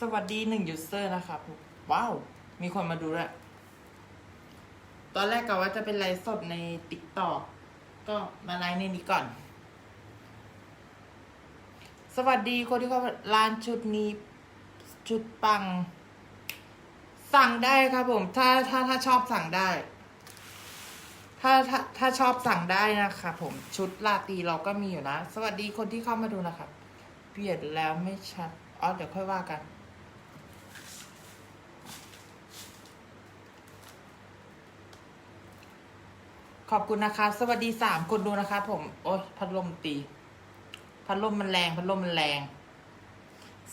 สวัสดีหนึ่งยูเซอร์นะครับ ว้าว มีคนมาดูด้ว ตอนแรกกะว่าจะเป็นไลฟ์สดในติ๊กต็อกก็มาไลฟ์ในนี้ก่อน สวัสดีคนที่เขามาร้านชุดนี้ ชุดปัง สั่งได้ครับผม ถ้าถ้าถ้าชอบสั่งได้ ถ้าถ้าถ้าชอบสั่งได้นะครับผมชุดลาตีเราก็มีอยู่นะ สวัสดีคนที่เข้ามาดูนะครับเปลี่ยนแล้วไม่ชัดอ๋อเดี๋ยวค่อยว่ากันขอบคุณนะคะ สวัสดีสามคนดูนะคะ ผม โอ๊ยพัดลมตี พัดลมมันแรง พัดลมมันแรง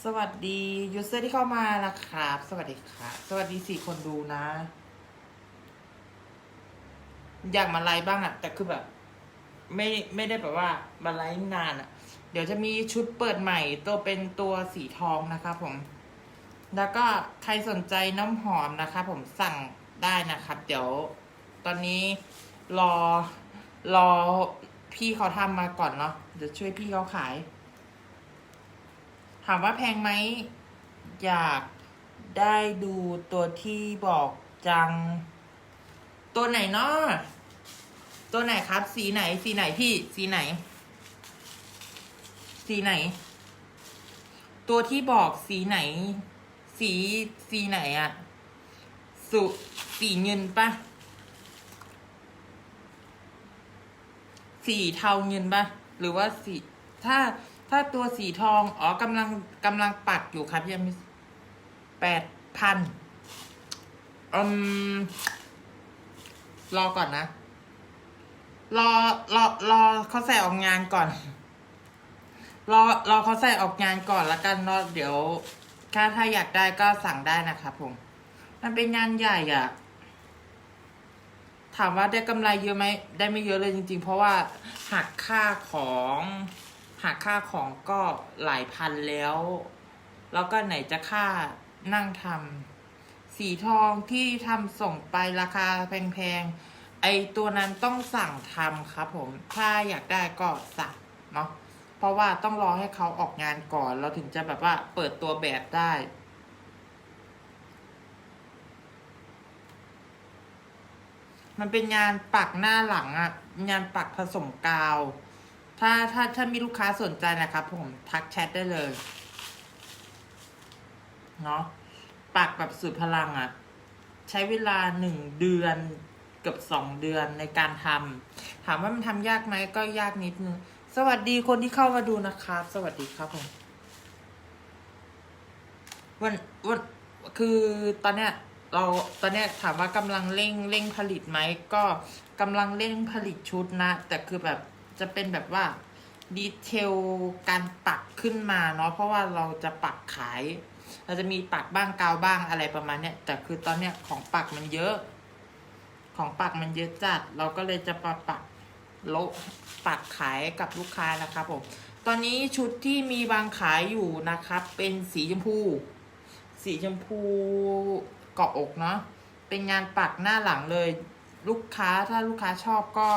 สวัสดียูเซอร์ที่เข้ามานะครับ สวัสดีค่ะ สวัสดีสี่คนดูนะ อยากมาไลฟ์บ้างอะแต่คือแบบ ไม่ไม่ได้แบบว่ามาไลฟ์นานอะเดี๋ยวจะมีชุดเปิดใหม่ตัวเป็นตัวสีทองนะครับผม แล้วก็ใครสนใจน้ำหอมนะครับผมสั่งได้นะครับ เดี๋ยวตอนนี้รอรอพี่เขาทำมาก่อนเนาะเดี๋ยวช่วยพี่เขาขาย ถามว่าแพงไหมอยากได้ดูตัวที่บอกจัง ตัวไหนเนาะ ตัวไหนครับ สีไหน สีไหนพี่ สีไหน สีไหน ตัวที่บอกสีไหน สีสีไหนอะสุสีเงินปะสีเทาเงินปะหรือว่าสีถ้าถ้าตัวสีทอง อ๋อกำลังกำลังปักอยู่ครับยังมีแปดพันอืมรอก่อนนะ รอรอรอเขาใส่ออกงานก่อน รอรอเขาใส่ออกงานก่อนละกันเนาะเดี๋ยวถ้าถ้าอยากได้ก็สั่งได้นะครับผม มันเป็นงานใหญ่อะถามว่าได้กำไรเยอะไหมได้ไม่เยอะเลยจริง ๆ เพราะว่าหักค่าของหักค่าของก็หลายพันแล้ว แล้วก็ไหนจะค่านั่งทำสีทองที่ทำส่งไปราคาแพงๆ ไอตัวนั้นต้องสั่งทำครับผม ถ้าอยากได้ก็สั่งเนาะ เพราะว่าต้องรอให้เขาออกงานก่อน เราถึงจะแบบว่าเปิดตัวแบบได้มันเป็นงานปักหน้าหลังอะงานปักผสมกาว ถ้าถ้าถ้ามีลูกค้าสนใจนะครับผมทักแชทได้เลย เนาะปักแบบสุดพลังอะใช้เวลาหนึ่งเดือน เกือบสองเดือนในการทำถามว่ามันทำยากไหมก็ยากนิดนึง สวัสดีคนที่เข้ามาดูนะครับ สวัสดีครับผมวันวันคือตอนเนี้ยเราตอนเนี้ยถามว่ากำลังเร่งเร่งผลิตไหมก็กำลังเร่งผลิตชุดนะ แต่คือแบบจะเป็นแบบว่าดีเทลการปักขึ้นมาเนาะเพราะว่าเราจะปักขาย เราจะมีปักบ้างกาวบ้างอะไรประมาณเนี้ยแต่คือตอนเนี้ยของปักมันเยอะ ของปักมันเยอะจัด เราก็เลยจะปักปักโลปักขายกับลูกค้านะครับผม ตอนนี้ชุดที่มีวางขายอยู่นะครับ เป็นสีชมพู สีชมพูเกาะอกเนาะ เป็นงานปักหน้าหลังเลย ลูกค้าถ้าลูกค้าชอบก็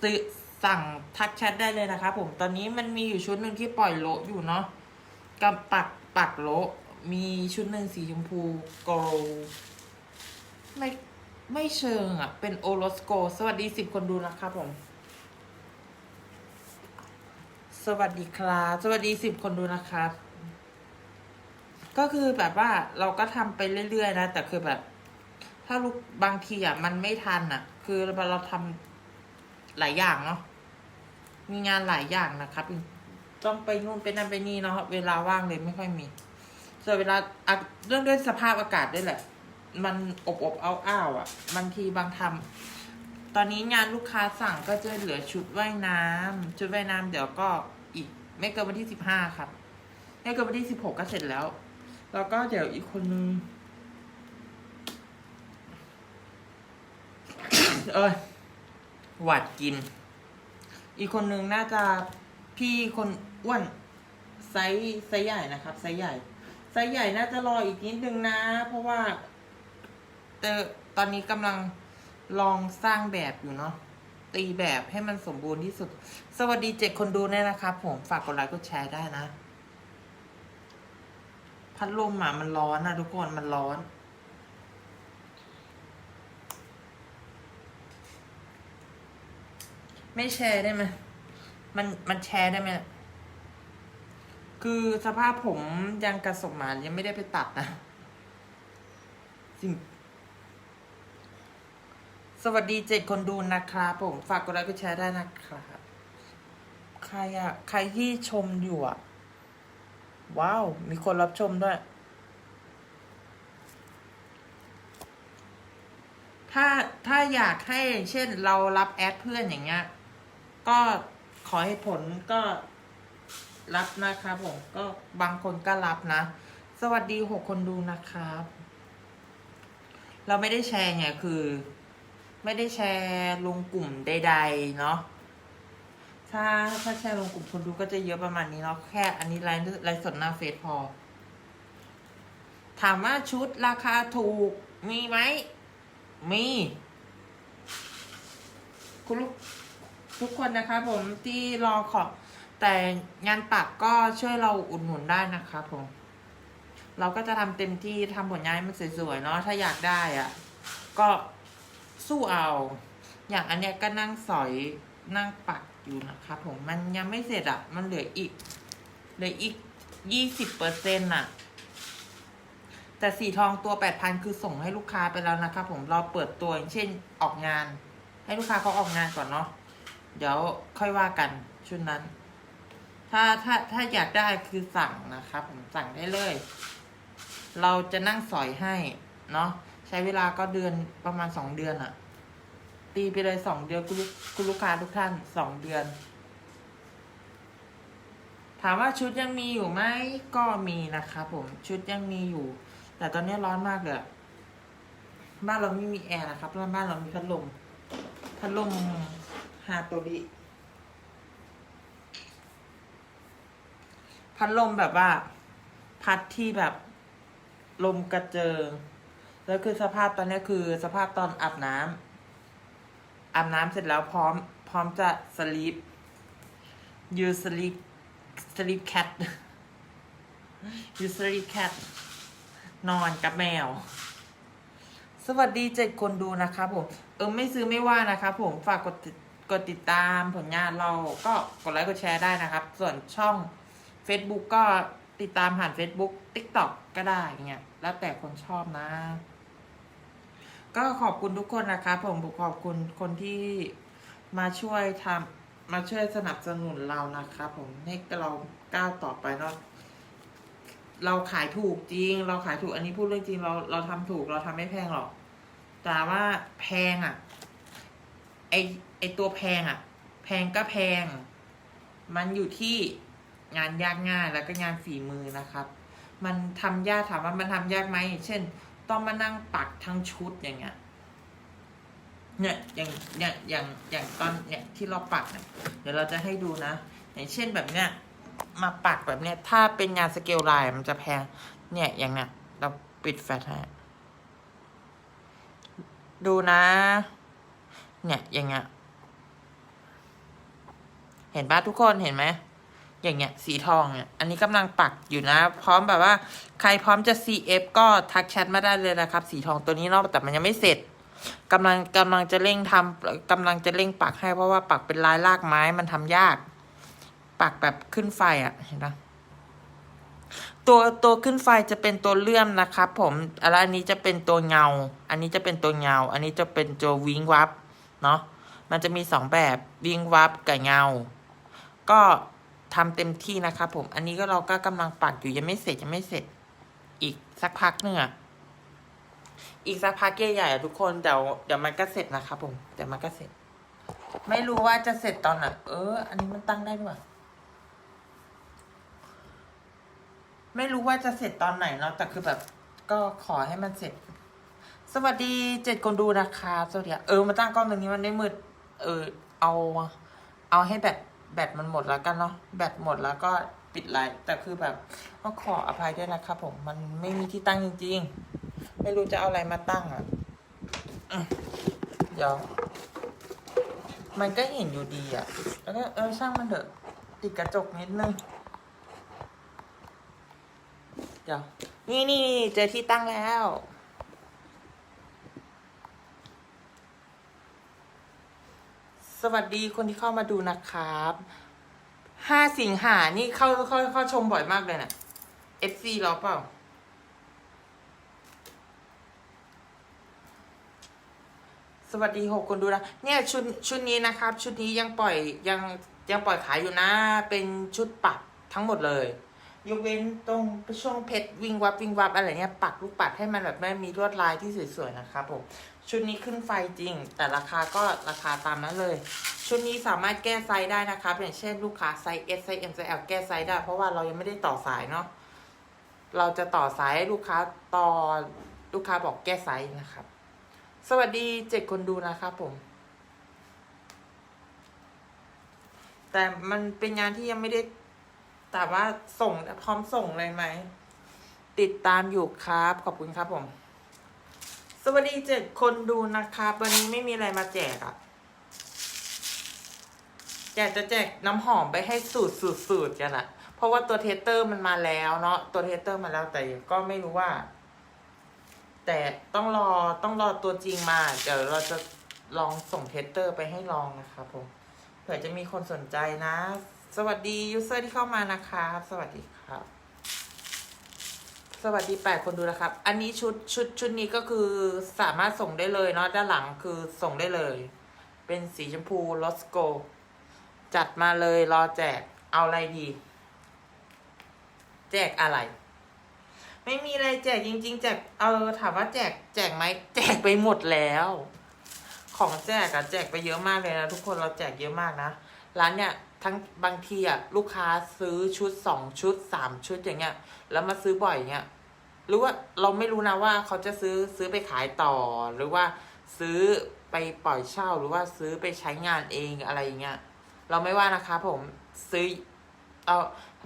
ซื้อสั่งทักแชทได้เลยนะครับผม ตอนนี้มันมีอยู่ชุดหนึ่งที่ปล่อยโลอยู่เนาะกับปักปักโลมีชุดหนึ่งสีชมพูโกลไม่ ไม่เชิงอะ เป็นโอโรสโก สวัสดีสิบคนดูนะครับผม สวัสดีครับสวัสดีสิบคนดูนะครับ ก็คือแบบว่าเราก็ทำไปเรื่อยๆนะ แต่คือแบบ ถ้าลูกบางทีอะมันไม่ทันอะ คือเราทำหลายอย่างเนาะ มีงานหลายอย่างนะครับ ต้องไปนู่นไปนั่นไปนี่เนาะ เวลาว่างเลยไม่ค่อยมีส่วนเวลาเรื่องด้วยสภาพอากาศด้วยแหละ มันอบอบอ้าวอ้าวอะบางทีบางทำตอนนี้งานลูกค้าสั่งก็จะเหลือชุดว่ายน้ำชุดว่ายน้ำเดี๋ยวก็อีก ไม่เกินวันที่สิบห้าครับ ไม่เกินวันที่สิบหกก็เสร็จแล้ว แล้วก็เดี๋ยวอีกคนนึงเอยหวัดกิน อีกคนนึงน่าจะพี่คนอ้วนไซส์ไซส์ใหญ่นะครับไซส์ใหญ่ไซส์ใหญ่น่าจะรออีกนิดนึงนะ เพราะว่า แต่ตอนนี้กำลังลองสร้างแบบอยู่เนาะตีแบบให้มันสมบูรณ์ที่สุด สวัสดีเจ็ดคนดูเนี่ยนะครับผมฝากกดไลค์กดแชร์ได้นะ พัดลมอะมันร้อนนะทุกคนมันร้อนไม่แชร์ได้ไหมมันมันแชร์ได้ไหม คือสภาพผมยังกระสมหมานยังไม่ได้ไปตัดนะสิ่ง สวัสดีเจ็ดคนดูนะครับผม ฝากกดไลค์กดแชร์ได้นะครับใครอะใครที่ชมอยู่อะว้าว มีคนรับชมด้วย ถ้าถ้าอยากให้เช่นเรารับแอดเพื่อนอย่างเงี้ย ก็ขอให้ผลก็รับนะครับผม ก็บางคนก็รับนะ สวัสดีหกคนดูนะครับ เราไม่ได้แชร์ไงคือ ไม่ได้แชร์ลงกลุ่มใดๆเนาะถ้าถ้าแชร์ลงกลุ่มคนดูก็จะเยอะประมาณนี้เนาะแค่อันนี้ไลฟ์ไลฟ์สดหน้าเฟซพอ ถามว่าชุดราคาถูกมีไหม มี คุณลูกทุกคนนะคะผมที่รอขอแต่งานปักก็ช่วยเราอุดหนุนได้นะคะผม เราก็จะทำเต็มที่ทำผลงานให้มันสวยๆเนาะถ้าอยากได้อะ่ะ ก็ สู้เอา อย่างอันเนี้ยก็นั่งสอยนั่งปักอยู่นะครับผมมันยังไม่เสร็จอะ่ะ มันเหลืออีกเหลืออีกยี่สิบเปอร์เซ็นต์อะ แต่สีทองตัวแปดพันคือส่งให้ลูกค้าไปแล้วนะครับผมเราเปิดตัวอย่างเช่นออกงาน ให้ลูกค้าเขาออกงานก่อนเนาะเดี๋ยวค่อยว่ากันชุดนั้น ถ้าถ้าถ้าอยากได้คือสั่งนะครับผมสั่งได้เลย เราจะนั่งสอยให้เนาะ ใช้เวลาก็เดือนประมาณสองเดือนอะตีไปเลยสองเดือนคุณลูกคุณลูกค้าทุกท่านสองเดือน ถามว่าชุดยังมีอยู่ไหมก็มีนะครับผมชุดยังมีอยู่ แต่ตอนนี้ร้อนมากเลยบ้านเราไม่มีแอร์นะครับแล้วบ้านเรามีพัดลมพัดลมฮาโตริพัดลมแบบว่า พัดที่แบบ ลมกระเจิง แล้วคือสภาพตอนนี้คือสภาพตอนอาบน้ำอาบน้ำเสร็จแล้วพร้อม พร้อมจะสลีป you sleep sleep cat you sleep cat นอนกับแมว สวัสดีเจ็ดคนดูนะครับผม เออไม่ซื้อไม่ว่านะครับผมฝากกดติดกดติดตามผลงานเราก็กดไลค์กดแชร์ได้นะครับ ส่วนช่อง Facebook ก็ติดตามผ่าน Facebook TikTok ก็ได้เงี้ย แล้วแต่คนชอบนะ ก็ขอบคุณทุกคนนะครับผมขอบคุณคนที่มาช่วยทำมาช่วยสนับสนุนเรานะครับผมให้เราก้าวต่อไปเนาะเราขายถูกจริง เราขายถูกอันนี้พูดเรื่องจริงเราเราทำถูกเราทำไม่แพงหรอก แต่ว่าแพงอะไอไอตัวแพงอะ แพงก็แพง มันอยู่ที่งานยากง่ายแล้วก็งานฝีมือนะครับ มันทำยากถามว่ามันทำยากไหมเช่น ต้องมานั่งปักทั้งชุดอย่างเงี้ยเนี่ยอย่างเนี่ยอย่างอย่างตอนเนี่ยที่เราปักเนี่ยเดี๋ยวเราจะให้ดูนะอย่างเช่นแบบเนี้ยมาปักแบบเนี้ย ถ้าเป็นงานสเกลไลน์มันจะแพง เนี่ยอย่างเนี้ยเราปิดแฟลชให้ดูนะ เนี่ยอย่างเงี้ยเห็นปะทุกคนเห็นไหม อย่างเงี้ยสีทองเนี่ยอันนี้กำลังปักอยู่นะ พร้อมแบบว่า ใครพร้อมจะ CF ก็ทักแชทมาได้เลยนะครับ สีทองตัวนี้เนาะแต่มันยังไม่เสร็จกำลังกำลังจะเร่งทำกำลังจะเร่งปักให้เพราะว่าปักเป็นลายลากไม้มันทำยาก ปักแบบขึ้นไฟอะ่ะเห็นปะตัวตัวขึ้นไฟจะเป็นตัวเลื่อมนะครับผมแล้วอันนี้จะเป็นตัวเงา อันนี้จะเป็นตัวเงา อันนี้จะเป็นตัววิงวับเนาะมันจะมีสองแบบวิงวับกับเงา ก็ ทำเต็มที่นะครับผม อันนี้ก็เราก็กำลังปักอยู่ยังไม่เสร็จยังไม่เสร็จ อีกสักพักหนึ่งอะอีกสักพักใหญ่ๆทุกคนเดี๋ยวเดี๋ยวมันก็เสร็จนะครับผมเดี๋ยวมันก็เสร็จ ไม่รู้ว่าจะเสร็จตอนไหนเออ อันนี้มันตั้งได้ด้วยไม่รู้ว่าจะเสร็จตอนไหนเนาะแต่คือแบบ ก็ขอให้มันเสร็จ สวัสดีเจ็ดคนดูนะคะสวัสดีเออมาตั้งกล้องตรงนี้มันได้มืด เออ เอา เอาให้แบต แบตมันหมดแล้วกันเนาะแบตหมดแล้วก็ปิดไลน์แต่คือแบบก็ขออภัยด้วยนะครับผมมันไม่มีที่ตั้งจริง ๆ ไม่รู้จะเอาอะไรมาตั้งอะเดี๋ยว มันก็เห็นอยู่ดีอะ แล้วก็เออช่างมันเถอะติดกระจกนิดนึงเดี๋ยวนี่นี่เจอที่ตั้งแล้ว สวัสดีคนที่เข้ามาดูนะครับห้าสิงหานี่เข้าเข้าเข้าชมบ่อยมากเลยนะ FC เราเปล่า สวัสดีหกคนดูนะ เนี่ยชุดชุดนี้นะครับ ชุดนี้ยังปล่อยยังยังปล่อยขายอยู่นะ เป็นชุดปักทั้งหมดเลย ยกเว้นตรงช่วงเพชรวิงวับวิงวับอะไรเงี้ยปักลูกปัดให้มันแบบไม่มีลวดลายที่สวยๆนะครับผม ชุดนี้ขึ้นไฟจริง แต่ราคาก็ราคาตามนั้นเลย ชุดนี้สามารถแก้ไซส์ได้นะครับอย่างเช่นลูกค้าไซส์ S ไซส์ M ไซส์ L แก้ไซส์ได้ เพราะว่าเรายังไม่ได้ต่อสายเนาะเราจะต่อสายให้ลูกค้าต่อลูกค้าบอกแก้ไซส์นะครับ สวัสดีเจ็ดคนดูนะครับผม แต่มันเป็นงานที่ยังไม่ได้แต่ว่าส่งพร้อมส่งเลยไหม ติดตามอยู่ครับ ขอบคุณครับผม สวัสดีเจ็ดคนดูนะครับวันนี้ไม่มีอะไรมาแจกอะอยากจะแจกน้ำหอมไปให้สูตรสูตรสูตรกันอะเพราะว่าตัวเทสเตอร์มันมาแล้วเนาะตัวเทสเตอร์มาแล้วแต่ก็ไม่รู้ว่า แต่ต้องรอต้องรอตัวจริงมา เดี๋ยวเราจะลองส่งเทสเตอร์ไปให้ลองนะครับผมเผื่อจะมีคนสนใจนะ สวัสดียูเซอร์ที่เข้ามานะครับสวัสดีครับ สวัสดีแปดคนดูนะครับ อันนี้ชุดชุดชุดนี้ก็คือสามารถส่งได้เลยเนาะด้านหลังคือส่งได้เลย เป็นสีชมพูลอสโก จัดมาเลยรอแจกเอาอะไรดี แจกอะไร ไม่มีอะไรแจกจริง ๆ แจกเออถามว่าแจกแจกไหมแจกไปหมดแล้ว ของแจกอะแจกไปเยอะมากเลยนะทุกคนเราแจกเยอะมากนะร้านเนี่ย ทั้งบางทีอะลูกค้าซื้อชุดสองชุดสามชุดอย่างเงี้ย แล้วมาซื้อบ่อยเงี้ยหรือว่าเราไม่รู้นะว่าเขาจะซื้อซื้อไปขายต่อ หรือว่าซื้อไปปล่อยเช่าหรือว่าซื้อไปใช้งานเองอะไรอย่างเงี้ยเราไม่ว่านะคะ ผมซื้อเอา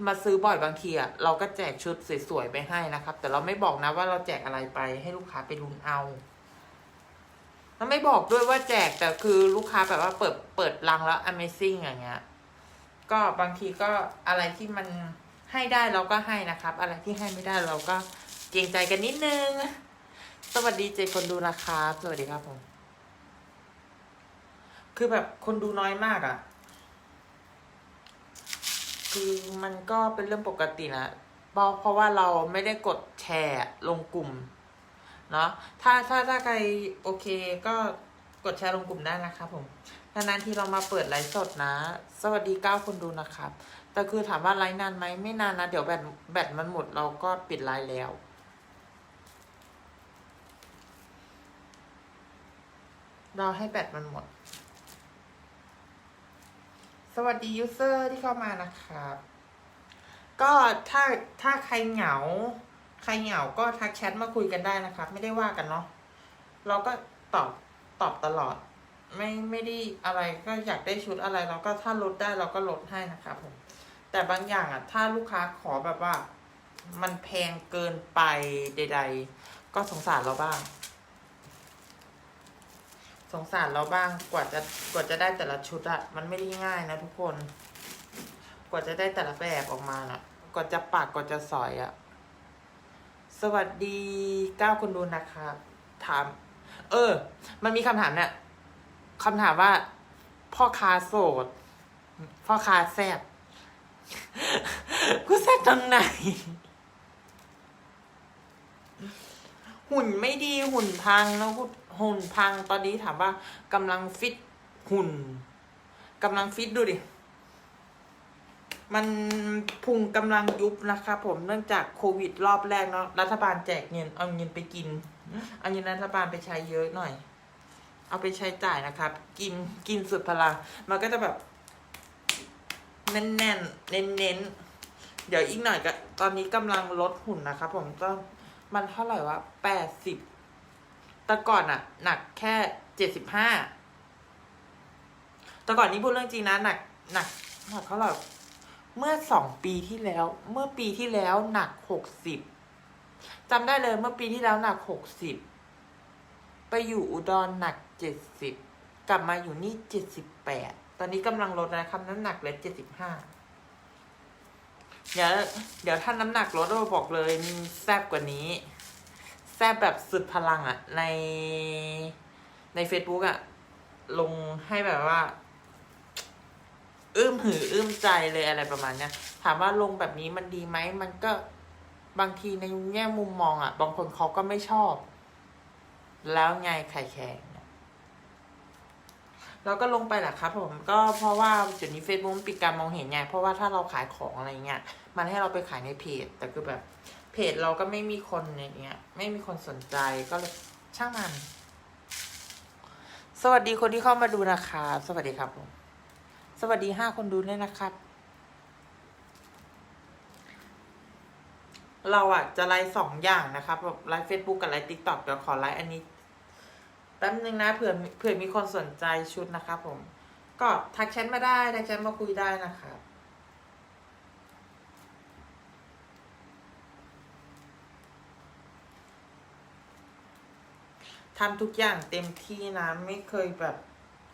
มาซื้อบ่อยบางทีอะเราก็แจกชุดสวยๆไปให้นะครับ แต่เราไม่บอกนะว่าเราแจกอะไรไปให้ลูกค้าไปลุ้นเอาแล้วไม่บอกด้วยว่าแจกแต่คือลูกค้าแบบว่าเปิดเปิดรังแล้ว Amazing อย่างเงี้ย ก็บางทีก็อะไรที่มันให้ได้เราก็ให้นะครับ อะไรที่ให้ไม่ได้เราก็เกรงใจกันนิดนึง สวัสดีเจคนดูนะครับสวัสดีครับผม คือแบบคนดูน้อยมากอะคือมันก็เป็นเรื่องปกตินะเพราะเพราะว่าเราไม่ได้กดแชร์ลงกลุ่ม เนาะถ้าถ้าถ้าใครโอเคก็กดแชร์ลงกลุ่มได้นะครับผม นานๆที่เรามาเปิดไลฟ์สดนะ สวัสดีเก้าคนดูนะครับ แต่คือถามว่าไลฟ์นานไหมไม่นานนะ เดี๋ยวแบตแบตมันหมดเราก็ปิดไลฟ์แล้วเราให้แบตมันหมด สวัสดียูเซอร์ที่เข้ามานะครับ ก็ถ้าถ้าใครเหงา ใครเหงาก็ทักแชทมาคุยกันได้นะครับ ไม่ได้ว่ากันเนาะ เราก็ตอบตอบตลอด ไม่ไม่ได้อะไรก็อยากได้ชุดอะไรเราก็ถ้าลดได้เราก็ลดให้นะครับผม แต่บางอย่างอะ ถ้าลูกค้าขอแบบว่า มันแพงเกินไปใด ๆ ก็สงสารเราบ้าง สงสารเราบ้างกว่าจะกว่าจะได้แต่ละชุดอะมันไม่ได้ง่ายนะทุกคน กว่าจะได้แต่ละแบบออกมาน่ะ กว่าจะปากกว่าจะสอยอะสวัสดีเก้าคนดูนะครับถาม เออ มันมีคำถามเนี่ย คำถามว่า พ่อค้าโสด พ่อค้าแซบกูแซบตรงไหน หุ่นไม่ดีหุ่นพังแล้วหุ่นพังตอนนี้ถามว่ากำลังฟิตหุ่นกำลังฟิตดูดิ มันพุงกำลังยุบนะครับผมเนื่องจากโควิดรอบแรกเนาะรัฐบาลแจกเงินเอาเงินไปกิน เอาเงินรัฐบาลไปใช้เยอะหน่อย เอาไปใช้จ่ายนะครับ กินกินสุดพลัง มันก็จะแบบแน่นแน่นเน้นเน้นเดี๋ยวอีกหน่อยก็ ตอนนี้กำลังลดหุ่นนะครับผมก็มันเท่าไหร่วะแปดสิบแต่ก่อนอะหนักแค่เจ็ดสิบห้าแต่ก่อนนี้พูดเรื่องจริงนะหนักหนักหนักเท่าไหร่เมื่อสองปีที่แล้ว เมื่อปีที่แล้วหนักหกสิบจำได้เลยเมื่อปีที่แล้วหนักหกสิบ อยู่อุดรหนักเจ็ดสิบกลับมาอยู่นี่เจ็ดสิบแปดตอนนี้กำลังลดนะครับน้ำหนักเหลือเจ็ดสิบห้าเดี๋ยวเดี๋ยวถ้าน้ำหนักลดเราบอกเลยแซบกว่านี้ แซบแบบสุดพลังอะในใน Facebook อะลงให้แบบว่า อื้มหือ อื้มใจเลยอะไรประมาณเนี้ยถามว่าลงแบบนี้มันดีไหม มันก็บางทีในแง่มุมมองอะบางคนเขาก็ไม่ชอบ แล้วไงไข่แข็งเนี่ยเราก็ลงไปแหละครับผมก็เพราะว่าจุดนี้ Facebook ปิดการมองเห็นไงเพราะว่าถ้าเราขายของอะไรเงี้ยมันให้เราไปขายในเพจ แต่คือแบบเพจเราก็ไม่มีคนอย่างเงี้ย ไม่มีคนสนใจก็เลยช่างมัน สวัสดีคนที่เข้ามาดูนะครับสวัสดีครับผมสวัสดีห้าคนดูด้วยนะครับ เราอะจะไลฟ์สองอย่างนะครับแบบไลฟ์เฟซบุ๊กกับไลฟ์ติ๊กต็อกเดี๋ยวขอไลฟ์อันนี้ แป๊บนึงนะเผื่อเผื่อมีคนสนใจชุดนะครับผม ก็ทักแชทมาได้ทักแชทมาคุยได้นะครับทำทุกอย่างเต็มที่นะไม่เคยแบบ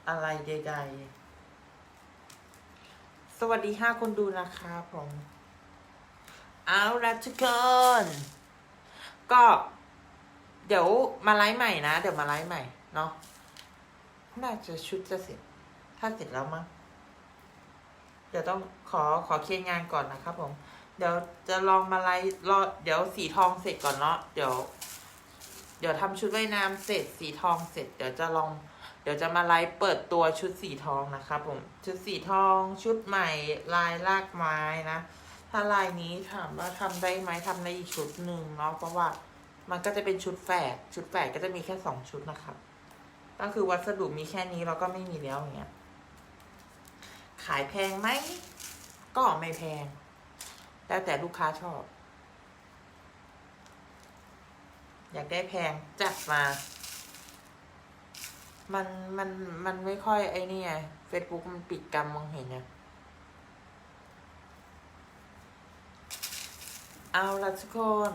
อะไรใดๆ สวัสดีห้าคนดูนะครับผม เอาละทุกคน ก็ เดี๋ยวมาไลฟ์ใหม่นะ เดี๋ยวมาไลฟ์ใหม่เนาะน่าจะชุดจะเสร็จ ถ้าเสร็จแล้วมั้งเดี๋ยวต้องขอขอเคลียร์งานก่อนนะครับผม เดี๋ยวจะลองมาไลฟ์รอเดี๋ยวสีทองเสร็จก่อนเนาะเดี๋ยว เดี๋ยวทำชุดว่ายน้ำเสร็จสีทองเสร็จ เดี๋ยวจะลอง เดี๋ยวจะมาไลฟ์เปิดตัวชุดสีทองนะครับผมชุดสีทองชุดใหม่ลายลากไม้นะถ้าลายนี้ถามว่าทำได้ไหมทำได้อีกชุดหนึ่งเนาะเพราะว่า มันก็จะเป็นชุดแฝดชุดแฝดก็จะมีแค่สองชุดนะครับ ก็คือวัสดุมีแค่นี้เราก็ไม่มีแล้วอย่างเงี้ย ขายแพงไหมก็ไม่แพง แล้วแต่ลูกค้าชอบ อยากได้แพงจัดมา มันมันมันไม่ค่อยไอ้นี่ไงเฟซบุ๊กมันปิดกรรมมองเห็นไงเอาละทุกคน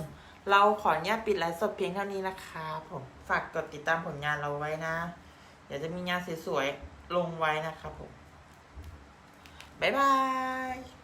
เราขออนุญาตปิดไลฟ์สดเพียงเท่านี้นะคะผมฝากกดติดตามผลงานเราไว้นะ เดี๋ยวจะมีงานสวยๆลงไว้นะครับผม บ๊ายบาย